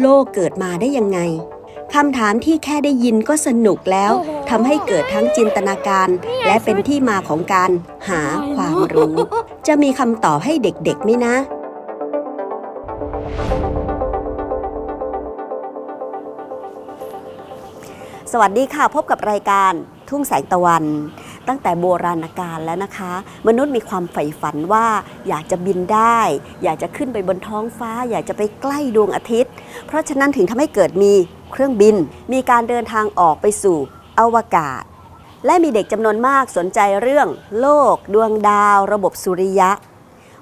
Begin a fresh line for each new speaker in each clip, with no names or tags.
โลกเกิดมาได้ยังไงคำถามที่แค่ได้ยินก็สนุกแล้วทำให้เกิดทั้งจินตนาการ และเป็นที่มาของการหาความรู้ จะมีคำตอบให้เด็กๆไหมนะ สวัสดีค่ะพบกับรายการทุ่งแสงตะวัน ตั้งแต่โบราณกาลแล้วนะคะ มนุษย์มีความใฝ่ฝันว่าอยากจะบินได้ อยากจะขึ้นไปบนท้องฟ้า อยากจะไปใกล้ดวงอาทิตย์ เพราะฉะนั้นถึงทำให้เกิดมีเครื่องบิน มีการเดินทางออกไปสู่อวกาศ และมีเด็กจำนวนมากสนใจเรื่อง โลก ดวงดาว ระบบสุริยะ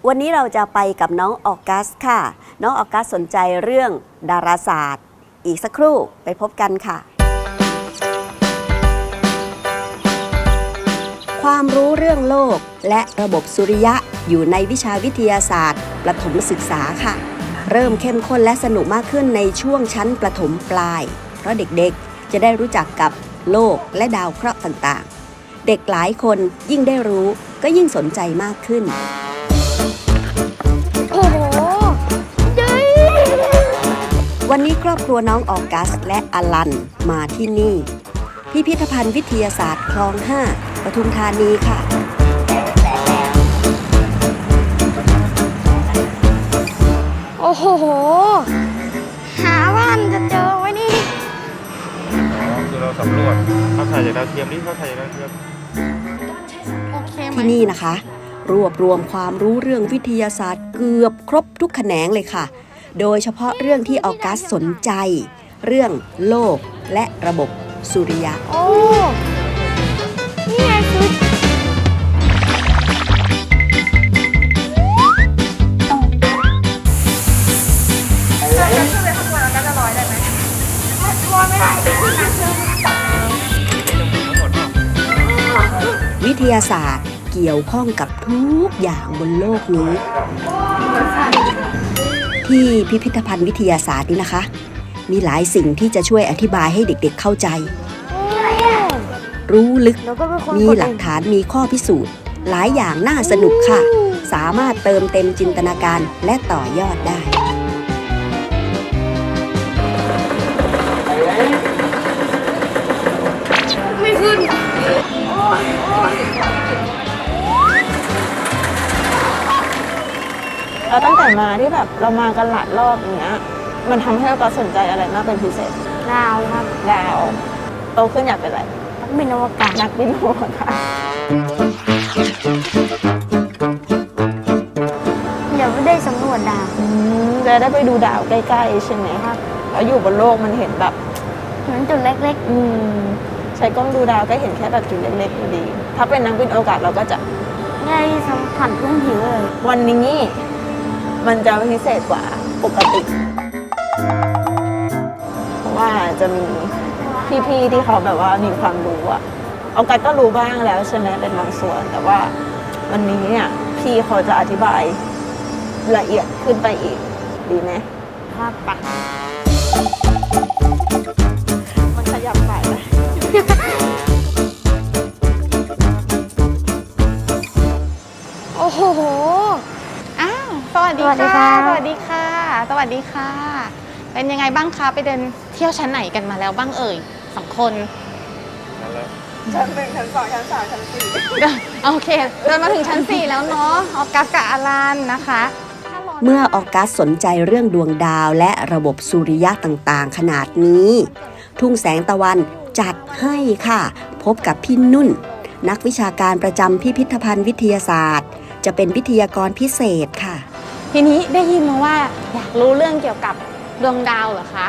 วันนี้เราจะไปกับน้องออกัสค่ะ น้องออกัสสนใจเรื่องดาราศาสตร์ อีกสักครู่ไปพบกันค่ะ ความรู้เรื่องโลกและระบบสุริยะอยู่ในวิชาวิทยาศาสตร์ ประถมศึกษาค่ะ เริ่มเข้มข้นและสนุกมากขึ้นในช่วงชั้นประถมปลาย เพราะเด็กๆ จะได้รู้จักกับโลกและดาวเคราะห์ต่างๆ เด็กหลายคนยิ่งได้รู้ก็ยิ่งสนใจมากขึ้น
โอ้โหเย้
วันนี้ครอบครัวน้องออกัสและอลันมาที่นี่ พิพิธภัณฑ์วิทยาศาสตร์คลอง 5 ปทุมธานีค่ะ
โอ้โห หาว่ามันจะเจอไว้นี่
คือเราสำรวจเขาถ่ายจากดาวเทียมนี่เขาถ่ายจากดาวเทียม
โอเคไหม
ที่นี่นะคะ รวบรวมความรู้เรื่องวิทยาศาสตร์เกือบครบทุกแขนงเลยค่ะ โดยเฉพาะเรื่องที่ออกัสสนใจ เรื่องโลกและระบบสุริยะ
โอ้
ทยาศาสตร์ เกี่ยวข้องกับทุกอย่างบนโลกนี้ ที่พิพิธภัณฑ์วิทยาศาสตร์นี่นะคะ มีหลายสิ่งที่จะช่วยอธิบายให้เด็กๆเข้าใจ รู้ลึก
ก
มีหลักฐานมีข้อพิสูจน์ หลายอย่างน่าสนุกค่ะ สามารถเติมเต็มจินตนาการและต่อยอดได้
ไม่ขึ้น
แล้วตั้งแต่มาที่แบบเรามากันหลายรอบอย่างเงี้ย มันทำให้เราก็สนใจอะไรมากเป็นพิเศษ
ดาวครับ
ดาวโตขึ้นอยากเป็นอะไร
นักบินอวกาศ
นักบินอวกาศ
เดี๋ยวไม่ได้สำรวจดาว
อืมจะได้ไปดูดาวใกล้ๆใช่ไหมครับแล้วอยู่บนโลกมันเห็นแบบ
เหมือนจุดเล็ก
อืมใช้กล้องดูดาวก็เห็นแค่แบบจุดเล็กๆอยู่ดี ถ้าเป็นนักบินอวกาศเราก็จะ
ๆ ได้สัมผัสพื้นผิวเลย
วันนี้ มันจะพิเศษกว่าปกติ เพราะว่าจะมีพี่ๆที่เขาแบบว่ามีความรู้อะเอากัดก็รู้บ้างแล้วใช่ไหมเป็นบางส่วน แต่ว่าวันนี้เนี่ยพี่เขาจะอธิบายละเอียดขึ้นไปอีกดีไหม
ครับ
ปะมันขยับไปเลย
สวัสดี
สวัสดี
ค่ะ
ค่ะ
สวัสดีค่ะ สวัสดีค่ะ เป็นยังไงบ้างคะ ไปเดินเที่ยวชั้นไหนกันมาแล้วบ้างเอ่ยสองคน
นั่นแหละ
ชั้นหนึ่งชั้นสองชั้นสามชั้นสี่
โอเค เดินมาถึงชั้น4แล้วเนาะ ออกัสกับอารันนะคะ
เมื่อออกัสสนใจเรื่องดวงดาวและระบบสุริยะต่างๆ ขนาดนี้ ทุ่งแสงตะวันจัดให้ค่ะ พบกับพี่นุ่น นักวิชาการประจำพิพิธภัณฑ์วิทยาศาสตร์ จะเป็นวิทยากรพิเศษค่ะ
ทีนี้ได้ยินมาว่าอยากรู้เรื่องเกี่ยวกับดวงดาวเหรอคะ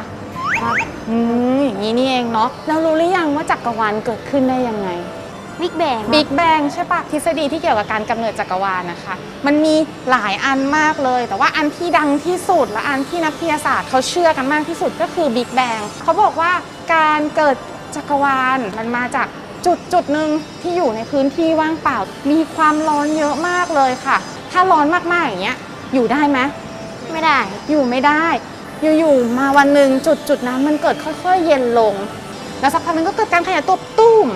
ครับอืมอย่างนี้นี่เองเนาะแล้วรู้หรือยังว่าจักรวาลเกิดขึ้นได้ยังไง
บิ๊กแบง
บิ๊กแบงใช่ปะทฤษฎีที่เกี่ยวกับการกำเนิดจักรวาลนะคะ มันมีหลายอันมากเลย แต่ว่าอันที่ดังที่สุดและอันที่นักวิทยาศาสตร์เขาเชื่อกันมากที่สุดก็คือบิ๊กแบงเขาบอกว่าการเกิดจักรวาลมันมาจากจุดจุดหนึ่งที่อยู่ในพื้นที่ว่างเปล่า มีความร้อนเยอะมากเลยค่ะ ถ้าร้อนมากๆอย่างเงี้ย อยู่ได้ไหม
ไม่ได้
อยู่ไม่ได้ อยู่ๆมาวันหนึ่งจุดจุดๆนั้นมันเกิดค่อยๆเย็นลง แล้วสักพักหนึงก็เกิดการขยายตัวตุ้ม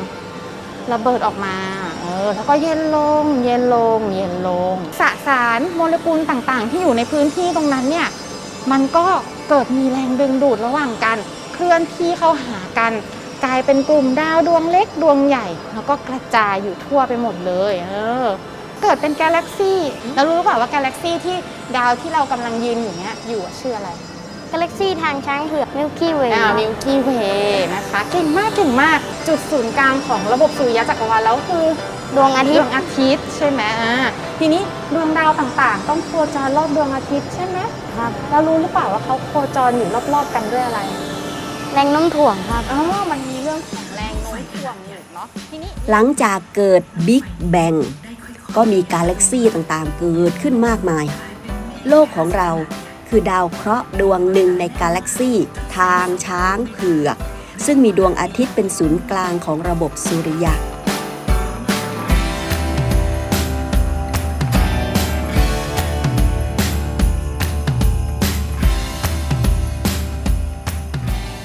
ระเบิดออกมาเอออแล้วก็เย็นลง เย็นลง เย็นลง สสารโมเลกุลต่างๆ ที่อยู่ในพื้นที่ตรงนั้นเนี่ย มันก็เกิดมีแรงดึงดูดระหว่างกัน เคลื่อนที่เข้าหากัน กลายเป็นกลุ่มดาวดวงเล็กดวงใหญ่ แล้วก็กระจายอยู่ทั่วไปหมดเลย เออ เกิดเป็นกาแล็กซี่แล้วรู้หรือเปล่าว่ากาแล็กซี่ที่ดาวที่เรากำลังยืนอยู่เนี้ยอยู่อะชื่ออะไร
กาแล็กซี่ทางช้างเผือกมิลกี้เวย์
อ่ามิลกี้เวย์นะคะ เก่งมากเก่งมากจุดศูนย์กลางของระบบสุริยะจักรวาลแล้วคือ
ดวงอาทิ
ด
ต
ว
ย์
งอาทิตย์ใช่ไหมอ่าทีนี้ดวงดาวต่างๆ ต้องโคจรรอบดวงอาทิตย์ใช่ไหม
ครับ
แล้วรู้หรือเปล่าว่าเขาโคจรอยู่รอบๆกันด้วยอะไร
แรงโน้มถ่วงครับ
อ๋อ มันมีเรื่องของแรงโน้มถ่วงอยู่เนาะ ทีนี้
หลังจากเกิดบิ๊กแบง ก็มีกาแล็กซี่ต่างๆ เกิดขึ้นมากมาย โลกของเราคือดาวเคราะห์ดวงหนึ่งในกาแล็กซี่ ทางช้างเผือก ซึ่งมีดวงอาทิตย์เป็นศูนย์กลางของระบบสุริยะ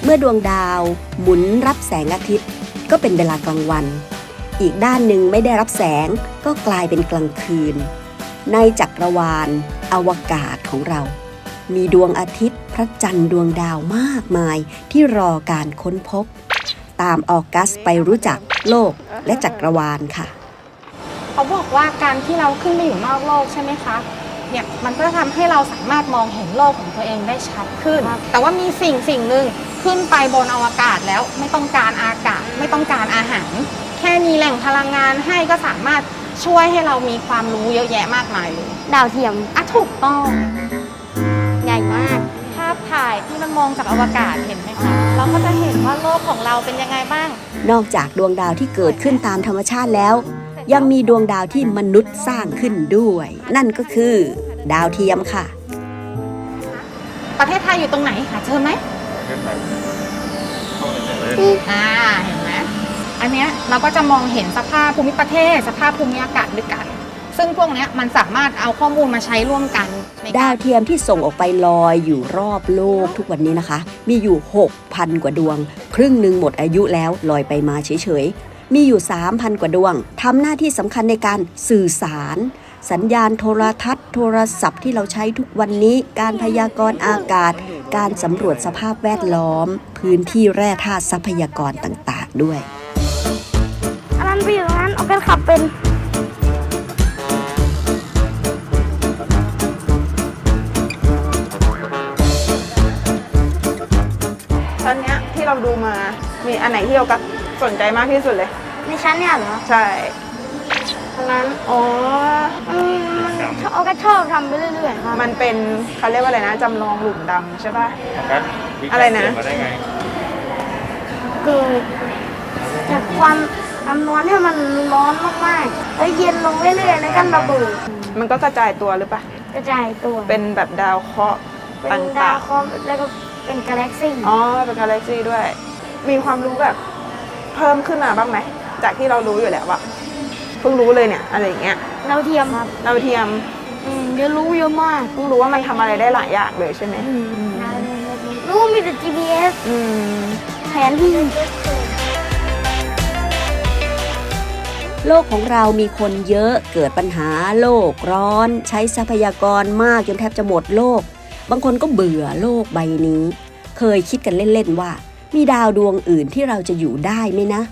เมื่อดวงดาวหมุนรับแสงอาทิตย์ ก็เป็นเวลากลางวัน อีกด้านหนึ่งไม่ได้รับแสงก็กลายเป็นกลางคืน ในจักรวาลอวกาศของเรา มีดวงอาทิตย์พระจันทร์ดวงดาวมากมายที่รอการค้นพบ ตามออกัสไปรู้จักโลกและจักรวาลค่ะ
เขาบอกว่าการที่เราขึ้นไปอยู่นอกโลกใช่ไหมคะเนี่ยมันก็ทำให้เราสามารถมองเห็นโลกของตัวเองได้ชัดขึ้น แต่ว่ามีสิ่งสิ่งหนึ่งขึ้นไปบนอวกาศแล้วไม่ต้องการอากาศไม่ต้องการอาหารแค่มีแหล่งพลังงานให้ก็สามารถช่วยให้เรามีความรู้เยอะแยะมากมายเลย
ดาวเทียม
อะถูกต้อง
ใหญ่มาก
ภาพถ่ายที่มันมองจากอวกาศเห็นไหมคะ เราก็จะเห็นว่าโลกของเราเป็นยังไงบ้าง
นอกจากดวงดาวที่เกิดขึ้นตามธรรมชาติแล้ว ยังมีดวงดาวที่มนุษย์สร้างขึ้นด้วย นั่นก็คือ ดาวเทียมค่ะ
ประเทศไทยอยู่ตรงไหนหาเจอไหม
ประเทศไทยเข้าไปเลย
อ่าเห็นไหม อันเนี้ยเราก็จะมองเห็นสภาพภูมิประเทศ สภาพภูมิอากาศด้วยกัน ซึ่งพวกเนี้ยมันสามารถเอาข้อมูลมาใช้ร่วมกันใน
ดา
ว
เทียมที่ส่งออกไปลอยอยู่รอบโลกทุกวันนี้นะคะ มีอยู่ 6,000 กว่าดวง ครึ่งหนึ่งหมดอายุแล้วลอยไปมาเฉยๆ มีอยู่ 3,000 กว่าดวงทำหน้าที่สำคัญในการสื่อสารสัญญาณโทรทัศน์ โทรศัพท์ที่เราใช้ทุกวันนี้การพยากรณ์อากาศ การสำรวจสภาพแวดล้อม พื้นที่แร่ธาตุทรัพยากรต่างๆด้วย
กันขับเป็น
ตอนเนี้ยที่เราดูมา มีอันไหนที่เรากัสนใจมากที่สุดเลย
ในชั้นเนี่ยเหรอ
ใช่อันนั้นอ๋อ
อืมมันชอบเอาก็ชอบทำไปเรื่อยๆครับ
มันเป็นเขาเรียกว่าอะไรนะจำลองหลุมดำใช่ป่ะ
ออกัสบิ๊ก
อะไรนะ
เกิดมาได้ไง
เกิดจากความ คำนวณให้มันร้อนมากๆแล้วเย็นลงเรื่อยๆแล้วกันระเบิด
มันก็กระจายตัวหรือปะ
กระจายตัว
เป็นแบบดาวเคราะห์
เป็นดา
ต่าวง
เคราะห์แล้วก็เป็นกาแล็กซี่
ๆอ๋อเป็นกาแล็กซี่ด้วย มีความรู้แบบเพิ่มขึ้นมาบ้างไหมจากที่เรารู้อยู่แล้วอะเพิ่งรู้เลยเนี่ยอะไรอย่างเงี้ย
ดาวเทียมครับ
ดาวเทียม
อืมเดี๋ยวรู้เยอะมาก
เพิ่งรู้ว่ามันทำอะไรได้หลายอย่างเลยใช่ไหม
อืมรู้ว่ามีแต่ GPS
อืม
แผนที่
โลกของเรามีคนเยอะเกิดปัญหาโลกร้อน ใช้ทรัพยากรมากจนแทบจะหมดโลก บางคนก็เบื่อโลกใบนี้ เคยคิดกันเล่น ๆ ว่า มีดาวดวงอื่นที่เราจะอยู่ได้ไหมนะ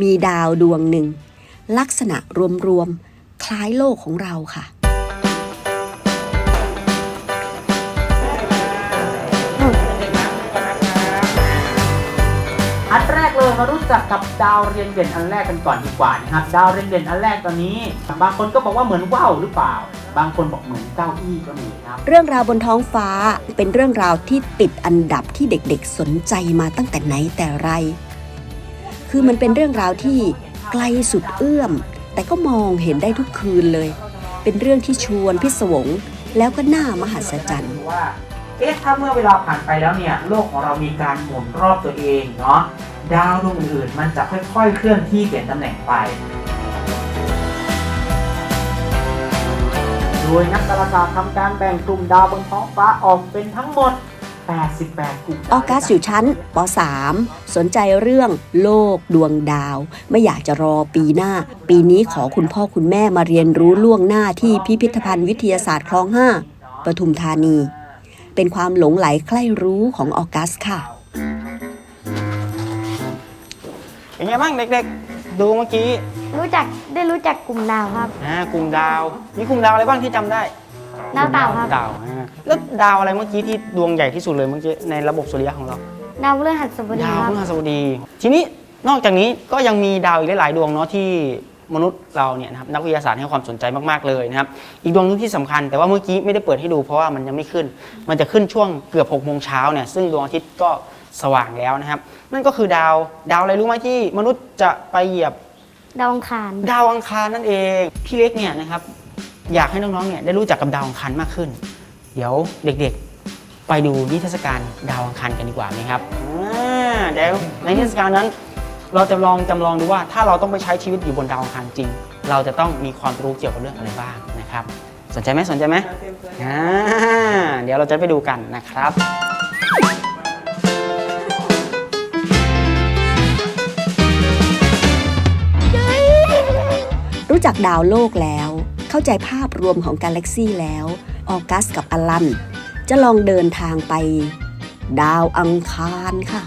มีดาวดวงหนึ่ง ลักษณะรวม ๆ คล้ายโลกของเราค่ะ
อันแรกเลยมารู้จักกับดาวเรียงเด่นอันแรกกันก่อนดีกว่านะครับดาวเรียงเด่นอันแรกตอนนี้ บางคนก็บอกว่าเหมือนว่าวหรือเปล่า บางคนบอกเหมือนเก้าอี้ก็มีครับ
เรื่องราวบนท้องฟ้าเป็นเรื่องราวที่ติดอันดับที่เด็กๆสนใจมาตั้งแต่ไหนแต่ไร คือมันเป็นเรื่องราวที่ไกลสุดเอื้อม แต่ก็มองเห็นได้ทุกคืนเลย เป็นเรื่องที่ชวนพิศวงแล้วก็น่ามหัศจรรย์
ว่า เอ๊ะถ้าเมื่อเวลาผ่านไปแล้วเนี่ยโลกของเรามีการหมุนรอบตัวเองเนาะดาวดวงอื่นๆมันจะค่อยๆ เคลื่อนที่เปลี่ยนตำแหน่งไป โดยนักดาราศาสตร์ทำการแบ่งกลุ่มดาวบนท้องฟ้าออกเป็นทั้งหมด 88 กลุ่ม
ออกัสอยู่ชั้นป .3 สนใจเรื่องโลกดวงดาว ไม่อยากจะรอปีหน้า ปีนี้ขอคุณพ่อคุณแม่มาเรียนรู้ล่วงหน้าที่พิพิธภัณฑ์วิทยาศาสตร์คลอง 5ปทุมธานี เป็นความหลงไหลใคร่รู้ของออกัสค่ะ
เป็นไงบ้างเด็กๆ ดูเมื่อกี้
รู้จักได้รู้จักกลุ่มดาวครับ
อ่ากลุ่มดาว มีกลุ่มดาวอะไรบ้างที่จำได้
ดาวเต่าครับ
ดาวอ่าแล้วดาวอะไรเมื่อกี้ที่ดวงใหญ่ที่สุดเลยเมื่อกี้ในระบบสุริยะของเรา
ดาวพฤหัสบดี
ดาว
ค
พ
รับ
ฤหัสบดี ทีนี้นอกจากนี้ก็ยังมีดาวอีกหลายๆดวงเนาะที่ มนุษย์เราเนี่ยนะครับนักวิทยาศาสตร์ให้ความสนใจมากๆเลยนะครับ อีกดวงหนึงที่สำคัญ แต่ว่าเมื่อกี้ไม่ได้เปิดให้ดูเพราะว่ามันยังไม่ขึ้น มันจะขึ้นช่วงเกือบ6กโมงเช้าเนี่ยซึ่งดวงอาทิตย์ก็สว่างแล้วนะครับ นั่นก็คือดาวดาวอะไรรู้ไหมที่มนุษย์จะไปเหยียบ
ดาวอังคาร
ดาวอังคารนั่นเองพี่เล็กเนี่ยนะครับอยากให้น้องๆเนี่ยได้รู้จักกับดาวอังคารมากขึ้น เดี๋ยวเด็กๆ ไปดูนิทรรศการดาวอังคารกันดีกว่าไหมครับอ่าเดี๋ยวในนิทรรศการนั้น เราจะลองจำลองดูว่าถ้าเราต้องไปใช้ชีวิตอยู่บนดาวอังคารจริง เราจะต้องมีความรู้เกี่ยวกับเรื่องอะไรบ้างนะครับ สนใจไหมสนใจไหมอ่าเดี๋ยวเราจะไปดูกันนะครับ
รู้จักดาวโลกแล้ว เข้าใจภาพรวมของกาแล็กซี่แล้ว ออกัสกับอลันจะลองเดินทางไป ดาวอังคารค่ะ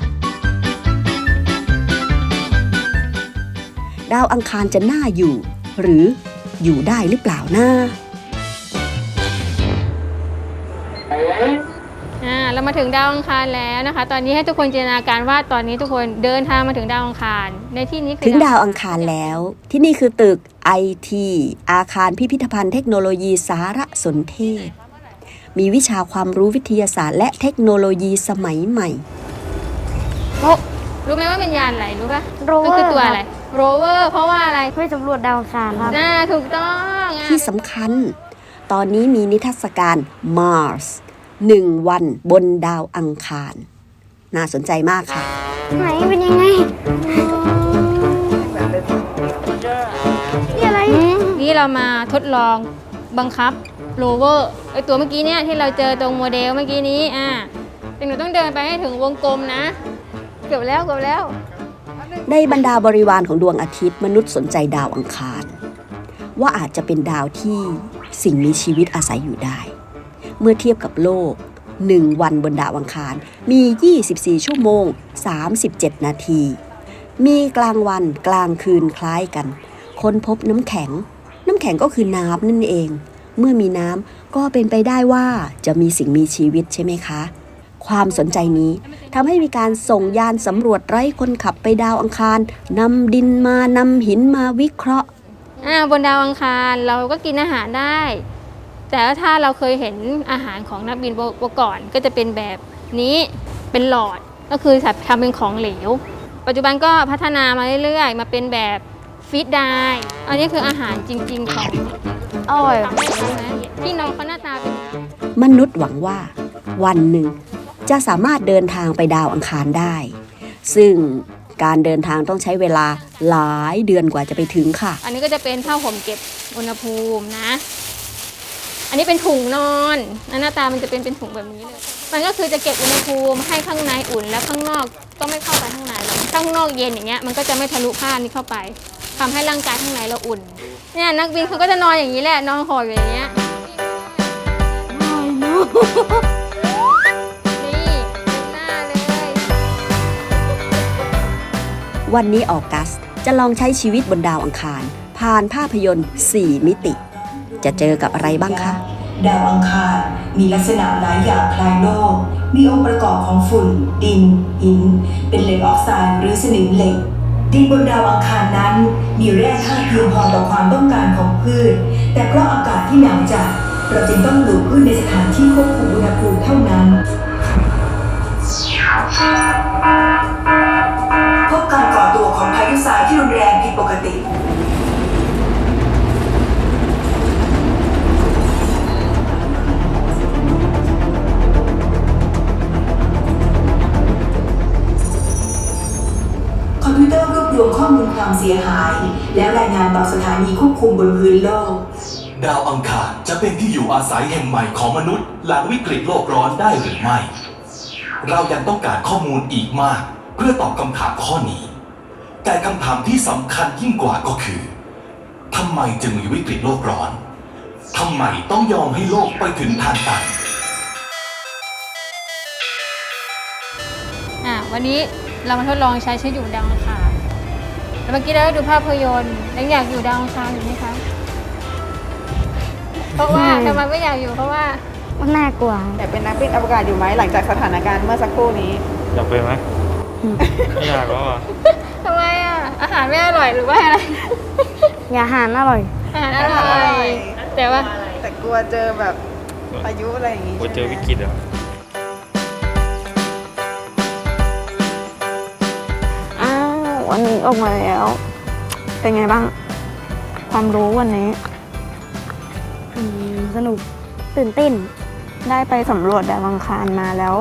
ดาวอังคารจะน่าอยู่ หรืออยู่ได้หรือเปล่านะ
อ่าเรามาถึงดาวอังคารแล้วนะคะ ตอนนี้ให้ทุกคนจินตนาการว่าตอนนี้ทุกคนเดินทางมาถึงดาวอังคาร ในที่นี้คือ
ถึงดาวอังคารแล้ว ที่นี่คือตึก IT อาคารพิพิธภัณฑ์เทคโนโลยีสารสนเทศ มีวิชาความรู้วิทยาศาสตร์ และเทคโนโลยีสมัยใหม่
โอ้รู้ไหมว่าเป็นยานอะไรรู้ปะ
โรเว
มัน
อ
คือ
ร์
ตัวอะไร โรเวอร์เพราะว่าอะไร
เพื่อสำรวจดาวอังคารครับ
น่าถูกต้องอะ
ที่สำคัญ ตอนนี้มีนิทรรศการ Mars หนึ่งวันบนดาวอังคาร น่าสนใจมากค่ะ
ไหนเป็นยังไงนี่อะไร
นี่เรามาทดลองบังคับโรเวอร์ไอตัวเมื่อกี้เนี่ยที่เราเจอตรงโมเดลเมื่อกี้นี้อ่าแต่หนูต้องเดินไปให้ถึงวงกลมนะ เกือบแล้วเกือบแล้ว
ในบรรดาบริวารของดวงอาทิตย์ มนุษย์สนใจดาวอังคาร ว่าอาจจะเป็นดาวที่สิ่งมีชีวิตอาศัยอยู่ได้ เมื่อเทียบกับโลก1วันบนดาวอังคารมี 24 ชั่วโมง 37 นาที มีกลางวันกลางคืนคล้ายกัน ค้นพบน้ำแข็ง น้ำแข็งก็คือน้ำนั่นเอง เมื่อมีน้ำก็เป็นไปได้ว่าจะมีสิ่งมีชีวิตใช่ไหมคะ ความสนใจนี้ทำให้มีการส่งยานสำรวจไร้คนขับไปดาวอังคารนำดินมานำหินมาวิเคราะห์
อ่าบนดาวอังคารเราก็กินอาหารได้ แต่ว่าถ้าเราเคยเห็นอาหารของนักบินเมื่อก่อนก็จะเป็นแบบนี้เป็นหลอดก็คือทำเป็นของเหลว ปัจจุบันก็พัฒนามาเรื่อยๆ มาเป็นแบบฟีดได้อันนี้คืออาหารจริง ๆ ของ
อร่อย
ทำให้ทำนะที่น้องเขาหน้าตาเป็น
มนุษย์หวังว่า วันหนึ่ง จะสามารถเดินทางไปดาวอังคารได้ ซึ่งการเดินทางต้องใช้เวลาหลายเดือนกว่าจะไปถึงค่ะ
อันนี้ก็จะเป็นผ้าห่มเก็บอุณหภูมินะ อันนี้เป็นถุงนอนหน้าตามันจะเป็นเป็นถุงแบบนี้เลย มันก็คือจะเก็บอุณหภูมิให้ข้างในอุ่นและข้างนอกก็ไม่เข้าไปข้างในข้างนอกเย็นอย่างเงี้ยมันก็จะไม่ทะลุผ้านี้เข้าไปทำให้ร่างกายข้างในเราอุ่น เนี่ยนักบินเขาก็จะนอนอย่างนี้แหละนอนห่อยอย่างเงี้ย
วันนี้ออกัสจะลองใช้ชีวิตบนดาวอังคาร ผ่านภาพยนตร์ 4 มิติ จะเจอกับอะไรบ้างคะ
ดาวอังคารมีลักษณะหลายอย่างคล้ายโลก มีองค์ประกอบของฝุ่น ดิน หิน เป็นเหล็กออกไซด์หรือสนิมเหล็ก ดินบนดาวอังคารนั้น มีแร่ธาตุเพียงพอต่อความต้องการของพืช แต่เพราะอากาศที่หนาวจัดเราจึงต้องปลูกพืชในสถานที่ควบคุมอุณหภูมิเท่านั้น ที่รุนแรงผิดปกติ คอมพิวเตอร์รวบรวมข้อมูลความเสียหาย และรายงานต่อสถานีควบคุมบนพื้นโลก
ดาวอังคารจะเป็นที่อยู่อาศัยแห่งใหม่ของมนุษย์ หลังวิกฤตโลกร้อนได้หรือไม่ เรายังต้องการข้อมูลอีกมาก เพื่อตอบคำถามข้อนี้ แต่คำถามที่สำคัญยิ่งกว่าก็คือทำไมจึงมีวิกฤตโลกร้อนทำไมต้องยอมให้โลกไปถึงทางตัน
อะวันนี้เรามาทดลองใช้ชีวิตอยู่บนดาวอังคารแล้วเมื่อกี้เราได้ดูภาพยนตร์แล้วอยากอยู่ดาวอังคารอยู่ไหมคะ เพราะว่าทำไมไม่อยากอยู่เพราะว่า
มันน่ากลัว
แต่เป็นนักบินอวกาศอยู่ไหมหลังจากสถานการณ์เมื่อสักครู่นี้
อยากเป็นไหมไม่อยากแล้วอะ
ทำไมอะอาหารไม่อร่อยหรือว่าอะไร
อย่าหารอร่อย
อาหารอร่อย แต่ว่า
แต่กลัวเจอแบบพายุอะไรอย่างงี้
กลัวเจอวิ
ใช่ไหม
กฤตอะ
อ้าววันนี้ออกมาแล้ว เป็นไงบ้าง ความรู้วันนี้
อืมสนุกตื่นเต้น
ได้ไปสำรวจดาวอังคารมาแล้ว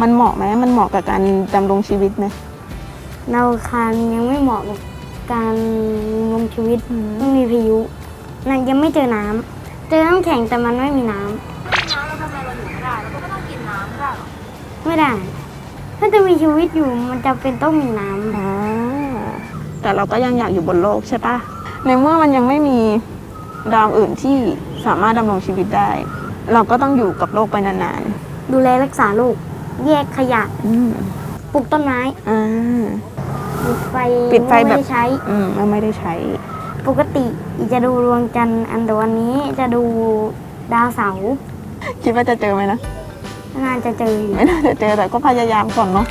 มันเหมาะไหมมันเหมาะกับการดำรงชีวิตไหม
ดาวอังคารยังไม่เหมาะกับ การลงชีวิตไม่มีพายุนั่นยังไม่เจอน้ำเจอน้ำแข็งแต่มันไม่มีน้ำไม่มีน้ำเราทำไมเราอยู่ไม่ได้เราก็ต้องกินน้ำไม่ได้ไม่ได้ ถ้าจะมีชีวิตอยู่มันจะเป็นต้องมีน้ำ
อ่าแต่เราก็ยังอยากอยู่บนโลกใช่ปะในเมื่อมันยังไม่มีดาวอื่นที่สามารถดำรงชีวิตได้ เราก็ต้องอยู่กับโลกไปนาน
ดูแลรักษาโลกแยกขยะ
ๆอืม
ปลูกต้นไม้
อ่า
ปิดไฟ
ปิดไฟแบบ
ม่ด้ใช้
อืมมันไม่ได้ใช้
ปกติจะดูดวงจันทร์อันแต่วันนี้จะดูดาวเสาร์
คิดว่าจะเจอไหมนะ
น่าจะเจออยู่
ไม่น่าจะเจอแต่ก็พยายามก่อนเนาะ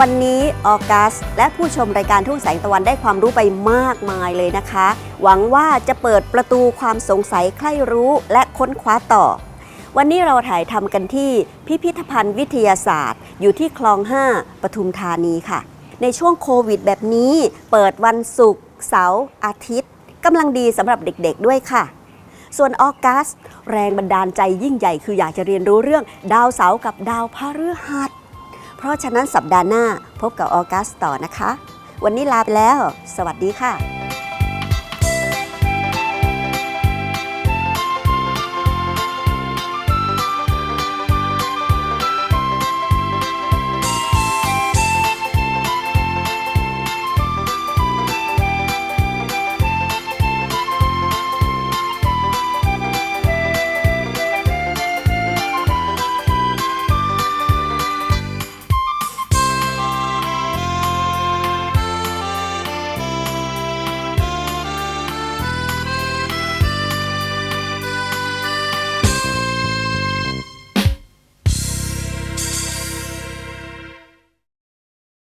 วันนี้ออกัสและผู้ชมรายการทุ่งแสงตะวันได้ความรู้ไปมากมายเลยนะคะ หวังว่าจะเปิดประตูความสงสัยใคร่รู้และค้นคว้าต่อ วันนี้เราถ่ายทำกันที่พิพิธภัณฑ์วิทยาศาสตร์ อยู่ที่คลอง 5 ปทุมธานีค่ะ ในช่วงโควิดแบบนี้ เปิดวันศุกร์เสาร์อาทิตย์กำลังดีสำหรับเด็กๆด้วยค่ะ ส่วนออกัส แรงบันดาลใจยิ่งใหญ่คืออยากจะเรียนรู้เรื่องดาวเสาร์กับดาวพฤหัสเพราะฉะนั้นสัปดาห์หน้าพบกับออกัสต่อนะคะ วันนี้ลาไปแล้ว สวัสดีค่ะ